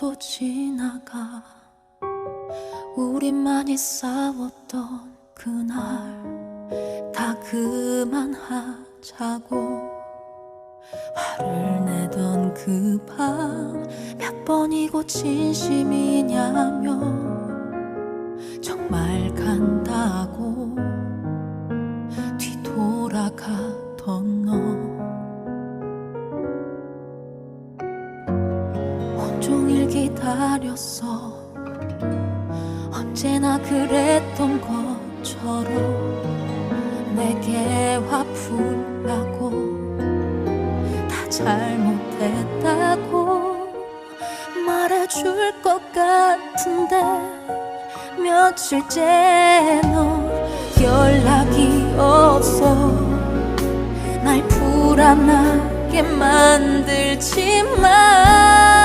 또 지나가 우리만이 싸웠던 그날 다 그만하자고 화를 내던 그 밤 몇 번이고 진심이냐며 정말 간다고 기다렸어 언제나 그랬던 것처럼 내게 화풀라고 다 잘못했다고 말해줄 것 같은데 며칠째 너 연락이 없어 날 불안하게 만들지 마.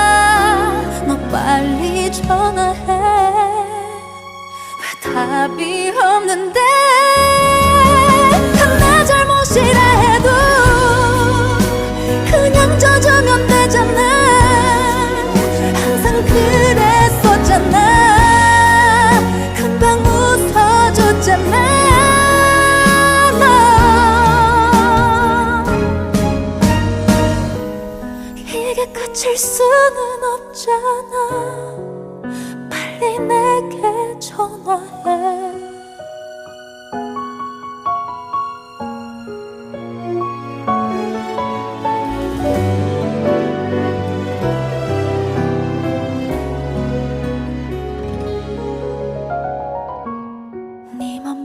없는데? 내 잘못이라 해도 그냥 져주면 되잖아. 항상 그랬었잖아. 금방 웃어줬잖아. 너. 이게 끝일 수는 없잖아 빨리 내게 전화해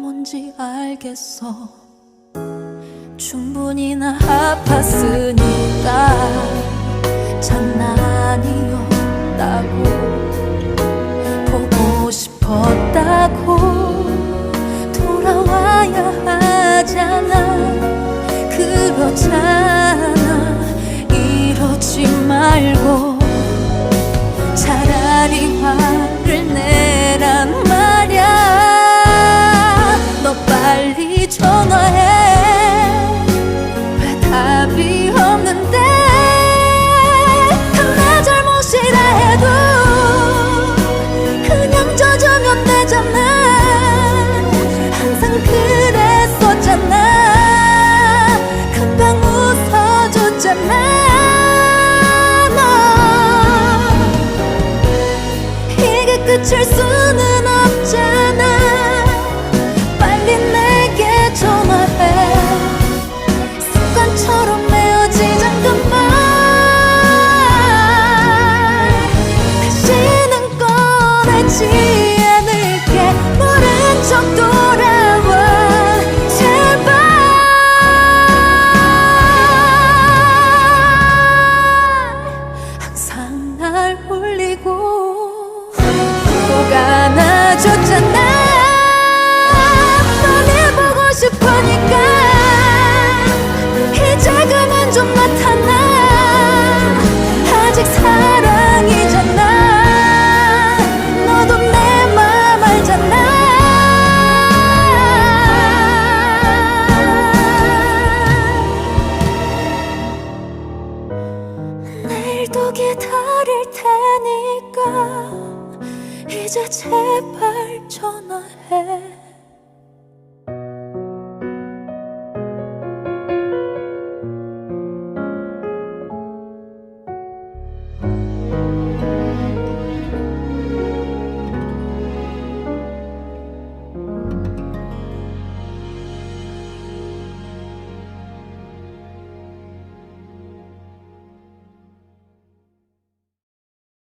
뭔지 알겠어. 충분히 나 아팠으니까 장난이었다고 보고 싶었다고 돌아와야 하잖아. 그렇잖아. 이러지 말고 끝일 수 내일도 기다릴 테니까 이제 제발 전화해